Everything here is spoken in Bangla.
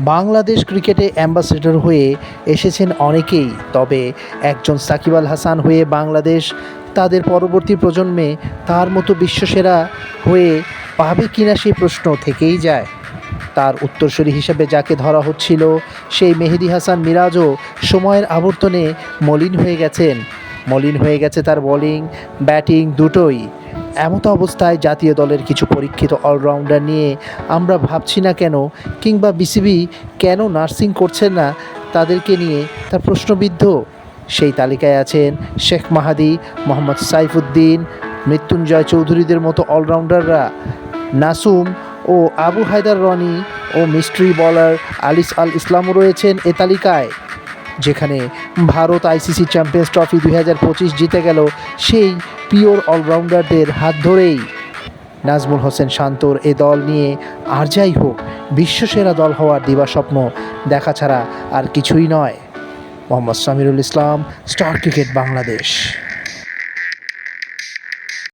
বাংলাদেশ ক্রিকেটে অ্যাম্বাসেডর হয়ে এসেছেন অনেকেই, তবে একজন সাকিব আল হাসান হয়ে বাংলাদেশ তাদের পরবর্তী প্রজন্মে তার মতো বিশ্বসেরা হয়ে পাবে কিনা সেই প্রশ্ন থেকেই যায়। তার উত্তরসূরি হিসেবে যাকে ধরা হচ্ছিল, সেই মেহেদি হাসান মিরাজও সময়ের আবর্তনে মলিন হয়ে গেছেন। মলিন হয়ে গেছে তার বোলিং, ব্যাটিং দুটোই। এমতো অবস্থায় জাতীয় দলের কিছু পরীক্ষিত অলরাউন্ডার নিয়ে আমরা ভাবছি না কেন, কিংবা বিসিবি কেন নার্সিং করছে না তাদেরকে নিয়ে তা প্রশ্নবিদ্ধ? সেই তালিকায় আছেন শেখ মাহাদি, মোহাম্মদ সাইফুদ্দিন, মৃত্যুঞ্জয় চৌধুরীদের মতো অলরাউন্ডাররা। নাসুম ও আবু হায়দার রনি ও মিস্ট্রি বলার আলিস আল ইসলামও রয়েছেন এ তালিকায়। যেখানে ভারত আইসিসি চ্যাম্পিয়ন্স ট্রফি দুই হাজার পঁচিশ জিতে গেল সেই পিওর অলরাউন্ডারদের হাত ধরেই। নাজমুল হোসেন শান্তর এ দল নিয়ে আর যাই হোক, বিশ্বসেরা দল হওয়ার দিবাস্বপ্ন দেখা ছাড়া আর কিছুই নয়। Mohammad Samirul Islam, star cricket Bangladesh.